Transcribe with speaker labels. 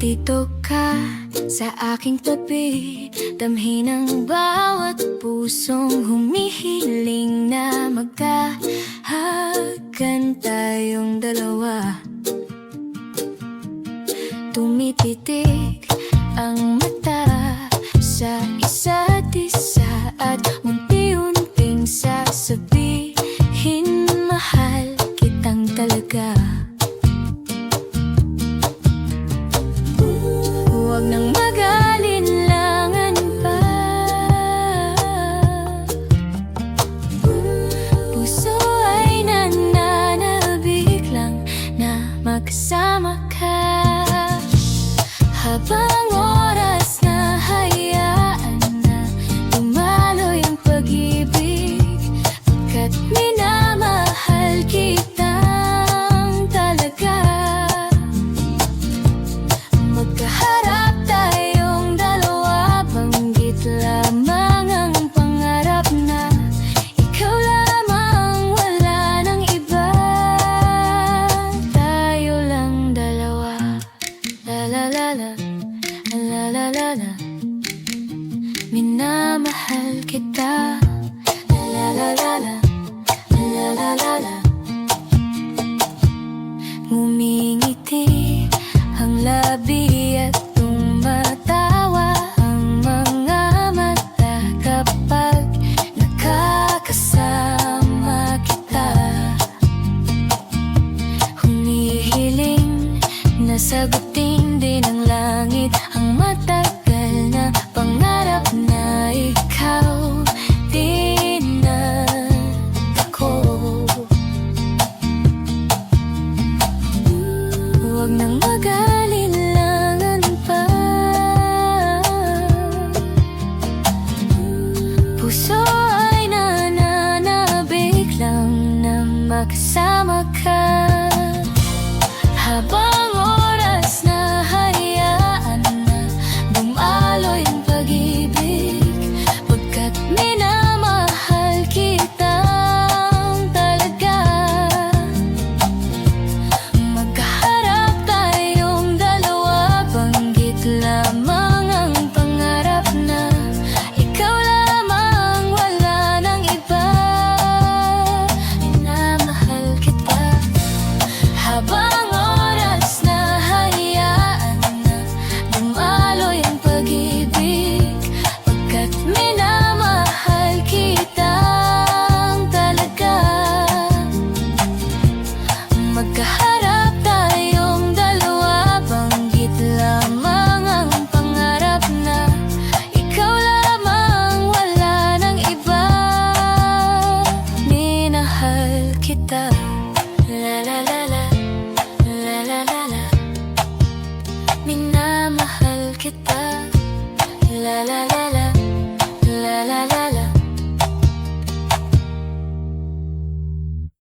Speaker 1: Dito ka sa aking tabi. Damhin ang bawat pusong humihiling na magkahal. ang mata sa isa't isa at unti-unting sasabihin mahal kitang talaga Huwag nang mag-alinlangan pa. Puso ay nananabik na magkasama ka. Habang na mahal kita. La la la la. La la la la. Ngumingiti ang labi at tumatawa Ang mga mata kapag nakakasama kita. Humihiling na sagot Cause I la la la la.